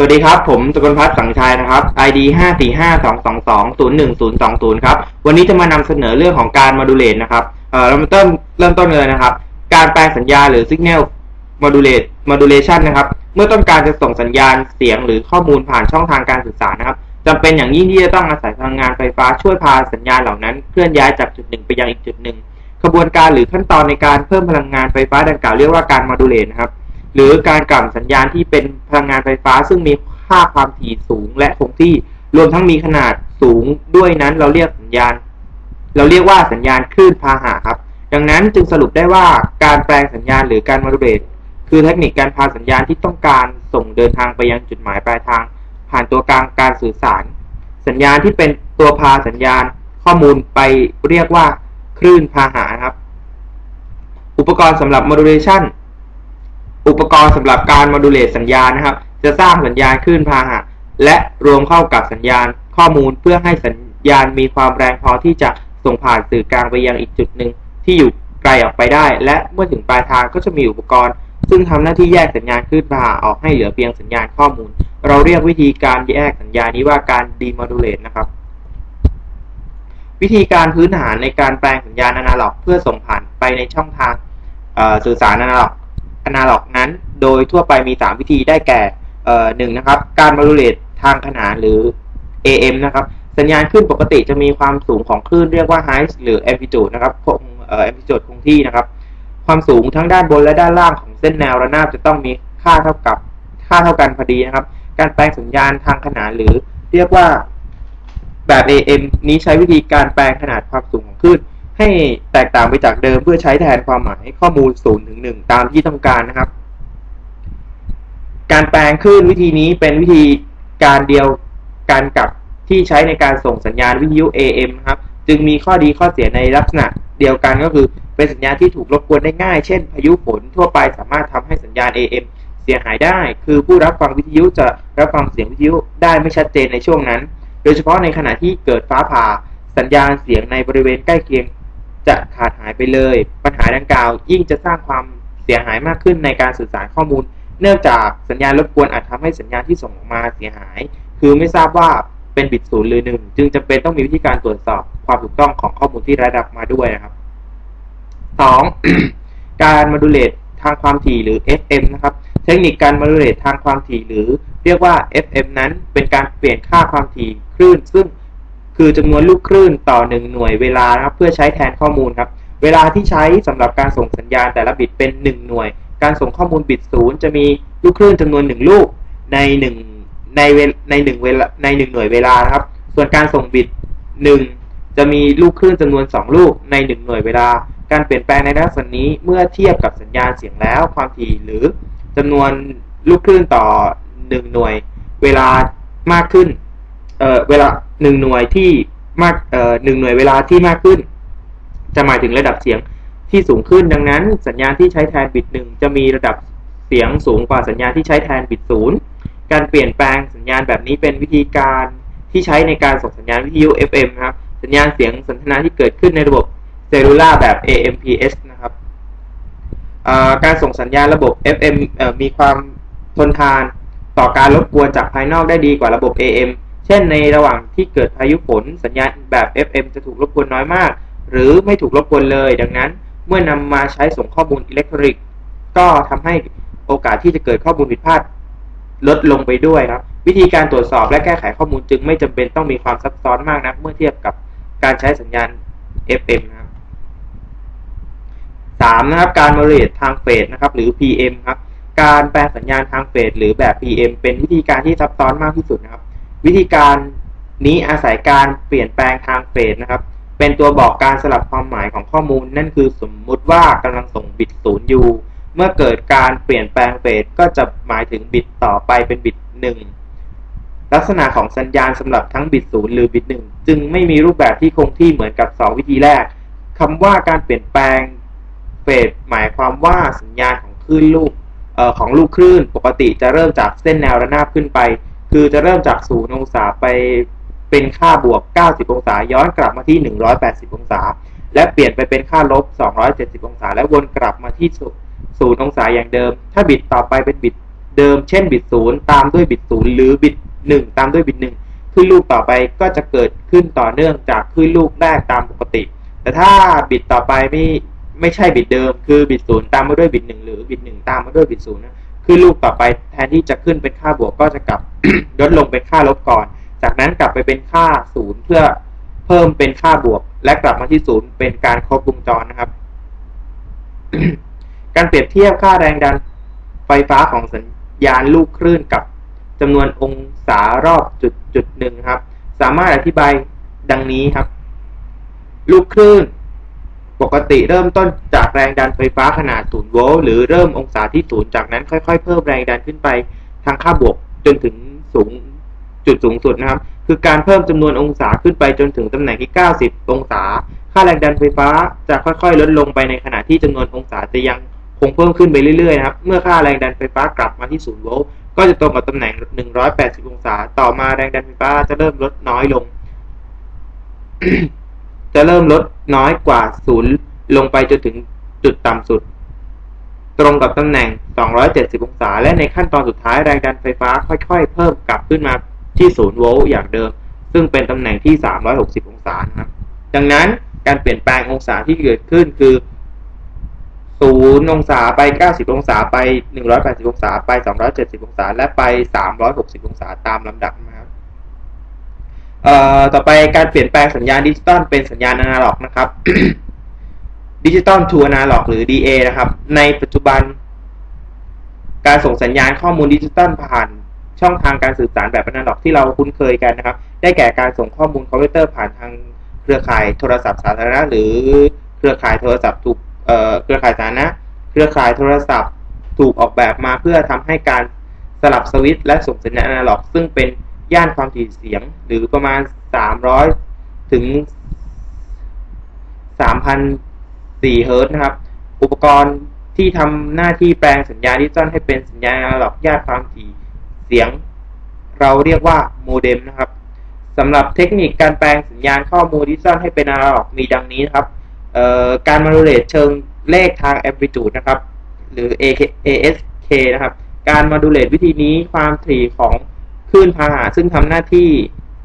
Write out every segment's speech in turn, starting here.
สวัสดีครับ ผมสกลพัฒน์สังชัยนะครับ ID 5 4 5 2 2 2 0 1 0 2 0ครับ วันนี้จะมานำเสนอเรื่องของการ modulate นะครับ เอ่อ เรามาเริ่มเริ่มต้นเลยนะครับ การแปลงสัญญาณหรือ signal modulate modulation นะครับ เมื่อต้องการจะส่งสัญญาณเสียงหรือข้อมูลผ่านช่องทางการสื่อสารนะครับจำเป็นอย่างยิ่งที่จะต้องอาศัยพลังงานไฟฟ้าช่วยพาสัญญาณเหล่านั้นเคลื่อนย้ายจากจุดหนึ่งไปยังอีกจุดหนึ่งขบวนการหรือขั้นตอนในการเพิ่มพลังงานไฟฟ้าดังกล่าวเรียกว่าการ modulate นะครับ หรือการกล่ำสัญญาณที่เป็นพลังงานไฟฟ้า ซึ่งมีค่าความถี่สูงและคงที่รวมทั้งมีขนาดสูงด้วยนั้น เราเรียกสัญญาณ เราเรียกว่าสัญญาณคลื่นพาหะครับ ดังนั้นจึงสรุปได้ว่าการแปลงสัญญาณหรือการมาดูเรตคือเทคนิคการพาสัญญาณที่ต้องการส่งเดินทางไปยังจุดหมายปลายทาง ผ่านตัวกลางการสื่อสาร สัญญาณที่เป็นตัวพาสัญญาณข้อมูลไปเรียกว่าคลื่นพาหะนะครับ อุปกรณ์สำหรับ modulation อุปกรณ์สำหรับการ modulate สัญญาณนะครับ จะสร้างสัญญาณคลื่นพาหะ และรวมเข้ากับสัญญาณข้อมูลเพื่อให้สัญญาณมีความแรงพอที่จะส่งผ่านสื่อกลางไปยังอีกจุดหนึ่งที่อยู่ไกลออกไปได้ และเมื่อถึงปลายทางก็จะมีอุปกรณ์ ซึ่งทำหน้าที่แยกสัญญาณคลื่นพาหะออกให้เหลือเพียงสัญญาณข้อมูล เราเรียกวิธีการแยกสัญญาณนี้ว่าการ demodulate นะครับวิธีการพื้นฐานในการแปลงสัญญาณอนาล็อก เพื่อส่งผ่านไปในช่องทางสื่อสารอนาล็อก อนาล็อกนั้น โดยทั่วไปมี 3 วิธีได้แก่หนึ่งนะครับ การมาดูเลตทางขนานหรือ AM นะครับ สัญญาณคลื่นปกติจะมีความสูงของคลื่นเรียกว่า height หรือ amplitude นะครับคงเอ่อ amplitude คงที่นะครับ ความสูงทั้งด้านบนและด้านล่างของเส้นแนวระนาบจะต้องมีค่าเท่ากับค่าเท่ากันพอดีนะครับ การแปลงสัญญาณทางขนานหรือเรียกว่าแบบ AM นี้ใช้วิธีการแปลงขนาดความสูงของคลื่น ให้แตกต่างไปจากเดิมเพื่อใช้แทนความหมายข้อมูล0ถึง1ตามที่ต้องการนะครับ การแปลงคลื่นวิธีนี้เป็นวิธีการเดียวกันกับที่ใช้ในการส่งสัญญาณวิทยุ AM ครับ จึงมีข้อดีข้อเสียในลักษณะเดียวกันก็คือ เป็นสัญญาณที่ถูกรบกวนได้ง่าย เช่น พายุฝนทั่วไปสามารถทำให้สัญญาณ AM เสียหายได้ คือผู้รับฟังวิทยุจะรับฟังเสียงวิทยุได้ไม่ชัดเจนในช่วงนั้น โดยเฉพาะในขณะที่เกิดฟ้าผ่าสัญญาณเสียงในบริเวณใกล้เคียง จะขาดหายไปเลย ปัญหาดังกล่าว ยิ่งจะสร้างความเสียหายมากขึ้นในการสื่อสารข้อมูล เนื่องจากสัญญาณรบกวนอาจทำให้สัญญาณที่ส่งออกมาเสียหาย คือไม่ทราบว่าเป็นบิตศูนย์หรือหนึ่งจึงจำเป็นต้องมีวิธีการตรวจสอบความถูกต้องของข้อมูลที่ระดับมาด้วยนะครับ 2. การมาดูเลตทางความถี่หรือ FM นะครับ เทคนิคการมาดูเลตทางความถี่หรือเรียกว่า FM นั้นเป็นการเปลี่ยนค่าความถี่คลื่นซึ่ง คือจำนวนลูกคลื่นต่อ 1 หน่วยเวลานะครับเพื่อใช้แทนข้อมูลครับ เวลาที่ใช้สำหรับการส่งสัญญาณแต่ละบิตเป็น 1 หน่วย การส่งข้อมูลบิตศูนย์จะมีลูกคลื่นจำนวน 1 ลูกใน 1 ในเวใน1เวลาใน 1 หน่วยเวลานะครับ ส่วนการส่งบิต 1 จะมีลูกคลื่นจำนวน 2 ลูกใน 1 หน่วยเวลา การเปลี่ยนแปลงในลักษณะนี้เมื่อเทียบกับสัญญาณเสียงแล้ว ความถี่หรือจำนวนลูกคลื่นต่อ 1 หน่วย เวลามากขึ้นเอ่อเวลา 1หน่วยที่มากเอ่อหนึ่งหน่วยเวลาที่มากขึ้น จะหมายถึงระดับเสียงที่สูงขึ้น ดังนั้น สัญญาณที่ใช้แทนบิตหนึ่งจะมีระดับเสียงสูงกว่าสัญญาณที่ใช้แทนบิตศูนย์การเปลี่ยนแปลงสัญญาณแบบนี้เป็นวิธีการที่ใช้ในการส่งสัญญาณวิทยุ FM ครับ สัญญาณเสียงสนทนาที่เกิดขึ้นในระบบเซลลูล่าแบบ AMPS นะครับการส่งสัญญาณระบบ FM มีความทนทานต่อการรบกวนจากภายนอกได้ดีกว่าระบบ AM เช่นในระหว่างที่เกิดพายุฝนสัญญาณแบบ FM จะถูกรบกวนน้อยมาก หรือไม่ถูกรบกวนเลย ดังนั้น เมื่อนำมาใช้ส่งข้อมูลอิเล็กทรอนิกส์ก็ทำให้โอกาสที่จะเกิดข้อมูลผิดพลาดลดลงไปด้วยครับ วิธีการตรวจสอบและแก้ไขข้อมูลจึงไม่จำเป็นต้องมีความซับซ้อนมากนักเมื่อเทียบกับการใช้สัญญาณ FM นะครับสามนะครับการมอริทางเฟสนะครับหรือ PM ครับการแปลสัญญาณทางเฟสหรือแบบ PM เป็นวิธีการที่ซับซ้อนมากที่สุดนะครับ วิธีการนี้อาศัยการเปลี่ยนแปลงทางเฟสนะครับ เป็นตัวบอกการสลับความหมายของข้อมูล นั่นคือสมมุติว่ากำลังส่งบิตศูนย์อยู่เมื่อเกิดการเปลี่ยนแปลงเฟสก็จะหมายถึงบิตต่อไปเป็นบิตหนึ่งลักษณะของสัญญาณสำหรับทั้งบิตศูนย์หรือบิตหนึ่งจึงไม่มีรูปแบบที่คงที่เหมือนกับ 2 วิธีแรกคำว่าการเปลี่ยนแปลงเฟสหมายความว่าสัญญาณของคลื่นลูกออของลูกคลื่น ปกติจะเริ่มจากเส้นแนวระนาบขึ้นไป คือจะเริ่มจากศูนย์องศาไปเป็นค่าบวก 90 องศา ย้อนกลับมาที่ 180 องศา และเปลี่ยนไปเป็นค่าลบ 270 องศา และวนกลับมาที่ศูนย์องศาอย่างเดิม ถ้าบิตต่อไปเป็นบิตเดิม เช่นบิตศูนย์ตามด้วยบิตศูนย์หรือบิตหนึ่งตามด้วยบิตหนึ่งขึ้นลูกต่อไปก็จะเกิดขึ้นต่อเนื่องจากขึ้นลูกแรกตามปกติ แต่ถ้าบิตต่อไปไม่ไม่ใช่บิตเดิม คือบิตศูนย์ตามมาด้วยบิตหนึ่งหรือบิตหนึ่งตามมาด้วยบิตศูนย์ ขึ้นลูกต่อไปแทนที่จะขึ้นเป็นค่าบวกก็จะกลับลดลงเป็นค่าลบก่อน จากนั้นกลับไปเป็นค่าศูนย์เพื่อเพิ่มเป็นค่าบวก และกลับมาที่ศูนย์เป็นการครบวงจรนะครับ การเปรียบเทียบค่าแรงดันไฟฟ้าของสัญญาณลูกคลื่นกับจำนวนองศารอบจุดจุดหนึ่งครับ สามารถอธิบายดังนี้ครับ ลูกคลื่น ปกติเริ่มต้นจากแรงดันไฟฟ้าขนาด 0 โวลต์หรือเริ่มองศาที่ 0 จากนั้นค่อยๆ เพิ่มแรงดันขึ้นไปทางค่าบวกจนถึงสูงจุดสูงสุดนะครับ คือการเพิ่มจำนวนองศาขึ้นไปจนถึงตำแหน่งที่ 90 องศา ค่าแรงดันไฟฟ้าจะค่อยๆ ลดลงไปในขณะที่จำนวนองศาจะยังคงเพิ่มขึ้นไปเรื่อยๆนะครับ เมื่อค่าแรงดันไฟฟ้ากลับมาที่ 0 โวลต์ก็จะตรงกับตำแหน่ง 180 องศา ต่อมาแรงดันไฟฟ้าจะเริ่มลดน้อยลง จะเริ่มลดน้อยกว่าศูนย์ลงไปจนถึงจุดต่ำสุด ตรงกับตำแหน่ง 270 องศา และในขั้นตอนสุดท้ายแรงดันไฟฟ้าค่อยๆ เพิ่มกลับขึ้นมาที่0โวลต์อย่างเดิม ซึ่งเป็นตำแหน่งที่ 360 องศานะครับดังนั้นการเปลี่ยนแปลงองศาที่เกิดขึ้นคือศูนย์องศาไป 90 องศาไป 180 องศาไป 270 องศา และไป 360 องศาตามลำดับนะครับเอ่อ ต่อไปการเปลี่ยนแปลงสัญญาณดิจิตอลเป็นสัญญาณอนาล็อกนะครับดิจิตอลทูอนาล็อกหรือ DA นะครับ ในปัจจุบัน การส่งสัญญาณข้อมูลดิจิตอลผ่านช่องทางการสื่อสารแบบอนาล็อกที่เราคุ้นเคยกันนะครับ ได้แก่การส่งข้อมูลคอมพิวเตอร์ผ่านทางเครือข่ายโทรศัพท์สาธารณะ หรือเครือข่ายโทรศัพท์ถูกเครือข่ายสาธารณะ เครือข่ายโทรศัพท์ถูกออกแบบมาเพื่อทำให้การสลับสวิตช์และส่งสัญญาณอนาล็อก ซึ่งเป็น ย่านความถี่เสียงหรือประมาณ 300 ถึง 3,004เฮิรต์นะครับ อุปกรณ์ที่ทำหน้าที่แปลงสัญญาณดิจิตอลให้เป็นสัญญาณอนาล็อกย่านความถี่เสียง เราเรียกว่าโมเด็มนะครับสำหรับเทคนิคการแปลงสัญญาณข้อมูลดิจิตอลให้เป็นอนาล็อกมีดังนี้นะครับการมาดูเลตเชิงเลขทางแอมพลิจูดนะครับ หรือ ASK นะครับ การมาดูเลตวิธีนี้ความถี่ของ คลื่นพาหะซึ่งทำหน้าที่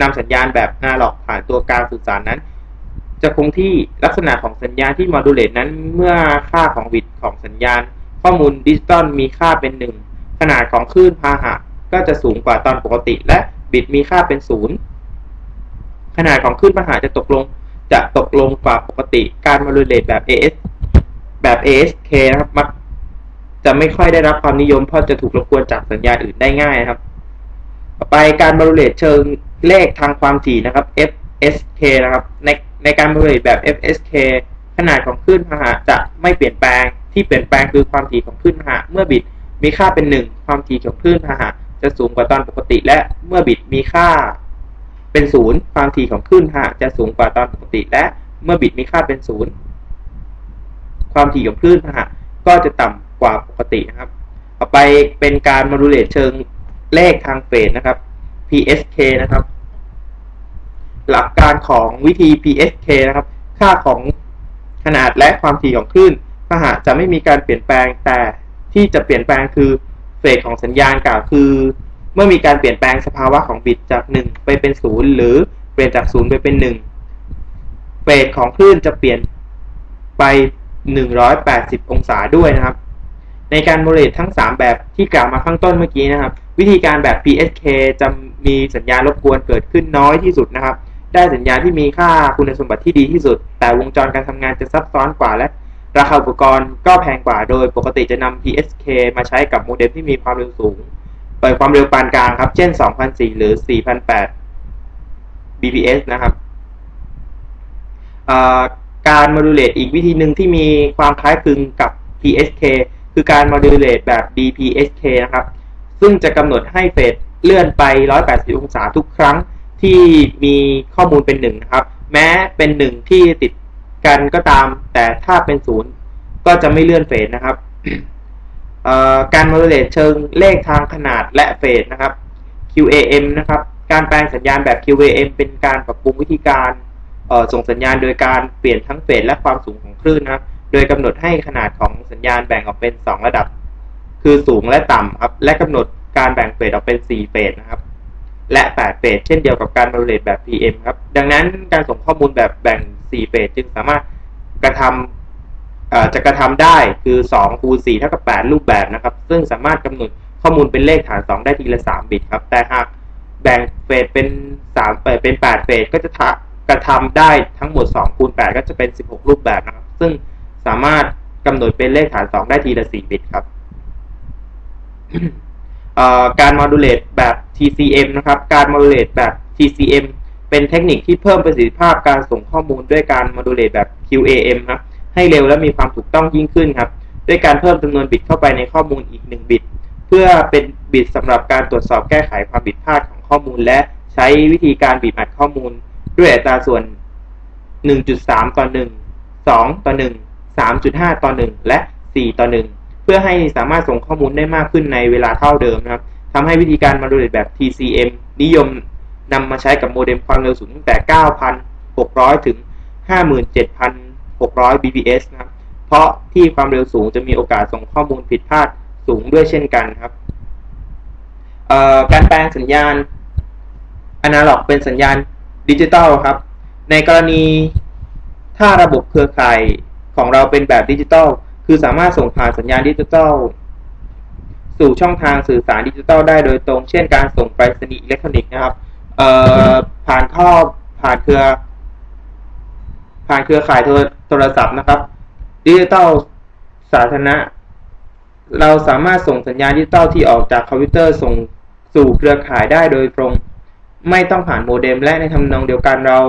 นำสัญญาณแบบนาล็อกผ่านตัวกลารสื่อสารนั้น จะคงที่ลักษณะของสัญญาณที่มาดูเลตนั้นเมื่อค่าของบิตของสัญญาณ ข้อมูลดิจิตอลมีค่าเป็นหนึ่งขนาดของคลื่นพาหะก็จะสูงกว่าตอนปกติ และบิตมีค่าเป็นศูนย์ขนาดของคลื่นพาหะจะตกลงจะตกลงกว่าปกติ การมาดูเลตแบบ AS แบบ ASK นะครับมักจะไม่ค่อยได้รับความนิยมเพราะจะถูกรบกวนจากสัญญาณอื่นได้ง่ายนะครับ ไปการมาดูเลตเชิงเลขทางความถี่นะครับ FSK นะครับในในการมาดูเลตแบบ FSK ขนาดของคลื่นพหะจะไม่เปลี่ยนแปลงที่เปลี่ยนแปลงคือความถี่ของคลื่นพหะเมื่อบิตมีค่าเป็น 1 ความถี่ของคลื่นพหะจะสูงกว่าตอนปกติ และเมื่อบิตมีค่าเป็นศูนย์ความถี่ของคลื่นหะจะสูงกว่าตอนปกติ และเมื่อบิตมีค่าเป็นศูนย์ความถี่ของคลื่นหะก็จะต่ำกว่าปกตินะครับ ต่อไปเป็นการมาดูเลตเชิง เลขทางเฟสนะครับ PSK นะครับ หลักการของวิธี PSK นะครับ ค่าของขนาดและความถี่ของคลื่นพหะจะไม่มีการเปลี่ยนแปลงแต่ที่จะเปลี่ยนแปลงคือเฟสของสัญญาณกล่าวคือ เมื่อมีการเปลี่ยนแปลงสภาวะของบิตจาก 1 ไปเป็น 0 หรือเปลี่ยนจาก 0 ไปเป็น 1 เฟสของคลื่นจะเปลี่ยนไป 180 องศาด้วยนะครับ ในการโมเลตทั้ง 3 แบบที่กล่าวมาข้างต้นเมื่อกี้นะครับ วิธีการแบบ PSK จะมีสัญญาณรบกวนเกิดขึ้นน้อยที่สุดนะครับ ได้สัญญาณที่มีค่าคุณสมบัติที่ดีที่สุด แต่วงจรการทำงานจะซับซ้อนกว่าและ ราคาอุปกรณ์ก็แพงกว่า โดยปกติจะนำ PSK มาใช้กับโมเด็มที่มีความเร็วสูงปิดความเร็วปานกลางครับ เช่น 2,004 หรือ 4,008 bps นะครับการโมดูลเลตอีกวิธีหนึ่งที่มีความคล้ายคลึงกับ PSK คือการโมดูลเลตแบบ DPSK นะครับ ซึ่งจะกำหนดให้เฟสเลื่อนไป 180 องศาทุกครั้งที่มีข้อมูลเป็นหนึ่งนะครับ แม้เป็นหนึ่งที่ติดกันก็ตาม แต่ถ้าเป็นศูนย์ก็จะไม่เลื่อนเฟสนะครับการโมดูเลตเชิงเลขทางขนาดและเฟสนะครับ QAM นะครับ การแปลงสัญญาณแบบ QAM เป็นการปรับปรุงวิธีการส่งสัญญาณโดยการเปลี่ยนทั้งเฟสและความสูงของคลื่นนะครับ โดยกำหนดให้ขนาดของสัญญาณแบ่งออกเป็น 2 ระดับ คือสูงและต่ำครับ และกำหนดการแบ่งเฟสออกเป็น 4 เฟสนะครับ และ 8 เฟสเช่นเดียวกับการมาดูเลตแบบ PM ครับ ดังนั้นการส่งข้อมูลแบบแบ่ง 4 เฟสจึงสามารถกระทำจะกระทำได้คือ2คูณ4เท่ากับ 8 รูปแบบนะครับ ซึ่งสามารถกำหนดข้อมูลเป็นเลขฐาน 2 ได้ทีละ 3 บิตครับ แต่หากแบ่งเฟสเป็น3เฟสเป็น 8 เฟสก็จะกระทำได้ทั้งหมด2คูณ8ก็จะเป็น 16 รูปแบบนะครับ ซึ่งสามารถกำหนดเป็นเลขฐาน 2 ได้ทีละ 4 บิตครับ การ modulate แบบ TCM นะครับ การ modulate แบบ TCM เป็นเทคนิคที่เพิ่มประสิทธิภาพการส่งข้อมูลด้วยการ modulate แบบ QAM ครับ ให้เร็วและมีความถูกต้องยิ่งขึ้นครับ ด้วยการเพิ่มจำนวนบิตเข้าไปในข้อมูลอีก 1 บิต เพื่อเป็นบิตสำหรับการตรวจสอบแก้ไขความผิดพลาดของข้อมูล และใช้วิธีการบีบอัดข้อมูล ด้วยอัตราส่วน 1.3 ต่อ 1 2 ต่อ 1 3.5 ต่อ 1 และ 4 ต่อ 1 เพื่อให้สามารถส่งข้อมูลได้มากขึ้นในเวลาเท่าเดิมนะครับทำให้วิธีการมาดูเลตแบบ TCM นิยมนำมาใช้กับโมเด็มความเร็วสูงตั้งแต่ 9,600 ถึง 57,600 bps นะครับ เพราะที่ความเร็วสูงจะมีโอกาสส่งข้อมูลผิดพลาดสูงด้วยเช่นกันครับ การแปลงสัญญาณอนาล็อกเป็นสัญญาณดิจิตอลครับ ในกรณีถ้าระบบเครือข่ายของเราเป็นแบบดิจิตอล คือสามารถส่งผ่านสัญญาณดิจิตอลสู่ช่องทางสื่อสารดิจิตอลได้โดยตรง เช่นการส่งไปรษณีย์อิเล็กทรอนิกส์นะครับผ่านข้อผ่านเครือ ผ่านเครือข่ายโทรศัพท์นะครับดิจิตอลสาธารณะเราสามารถส่งสัญญาณดิจิตอลที่ออกจากคอมพิวเตอร์ส่งสู่เครือข่ายได้โดยตรง ไม่ต้องผ่านโมเด็มและในทำนองเดียวกันเรา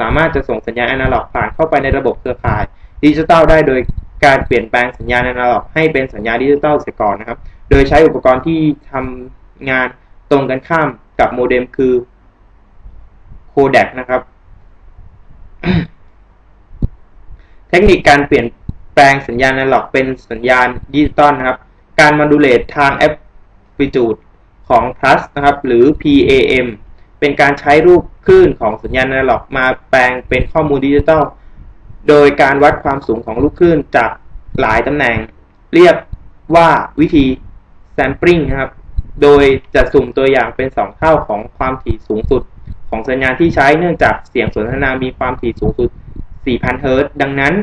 สามารถจะส่งสัญญาณอนาล็อกผ่านเข้าไปในระบบเครือข่าย ดิจิตอลได้โดยการเปลี่ยนแปลงสัญญาณอนาล็อกให้เป็นสัญญาณดิจิตอลเสียก่อนนะครับ โดยใช้อุปกรณ์ที่ทำงานตรงกันข้ามกับโมเด็มคือโคเดกนะครับ เทคนิคการเปลี่ยนแปลงสัญญาณอนาล็อกเป็นสัญญาณดิจิตอลนะครับ การมาดูเลตทางแอปพลิจูดของ plus นะครับ หรือ PAM เป็นการใช้รูปคลื่นของสัญญาณอนาล็อกมาแปลงเป็นข้อมูลดิจิตอล โดยการวัดความสูงของลูกคลื่นจากหลายตำแหน่ง เรียกว่าวิธี sampling ครับ โดยจะสุ่มตัวอย่างเป็น 2 เท่าของความถี่สูงสุด ของสัญญาณที่ใช้เนื่องจากเสียงสนทนามีความถี่สูงสุด 4,000 เฮิรตซ์ดังนั้น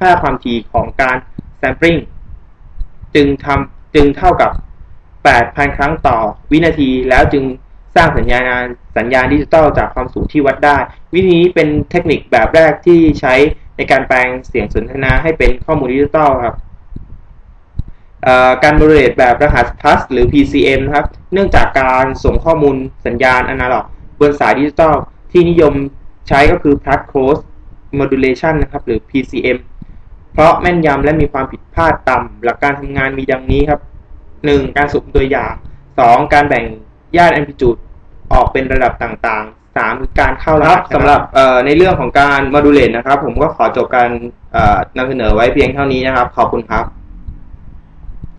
ค่าความถี่ของการ sampling จึงทำจึงเท่ากับ 8,000 ครั้งต่อวินาทีแล้วจึงสร้างสัญญาณสัญญาณดิจิตอลจากความสูงที่วัดได้ วิธีนี้เป็นเทคนิคแบบแรกที่ใช้ ในการแปลงเสียงสนทนาให้เป็นข้อมูลดิจิตอลครับการบริเลตแบบรหัส plus หรือ PCM ครับ เนื่องจากการส่งข้อมูลสัญญาณอนาล็อกบนสายดิจิตอลที่นิยมใช้ก็คือ plus close modulation นะครับ หรือ PCM เพราะแม่นยำและมีความผิดพลาดต่ำหลักการทำงานมีดังนี้ครับ 1. การสุ่มตัวอย่าง 2. การแบ่งย่านแอมพลิจูดออกเป็นระดับต่างๆ 3. การเข้ารหัสสำหรับในเรื่องของการมาดูเลตนะครับ ผมก็ขอจบการนำเสนอไว้เพียงเท่านี้นะครับ ขอบคุณครับ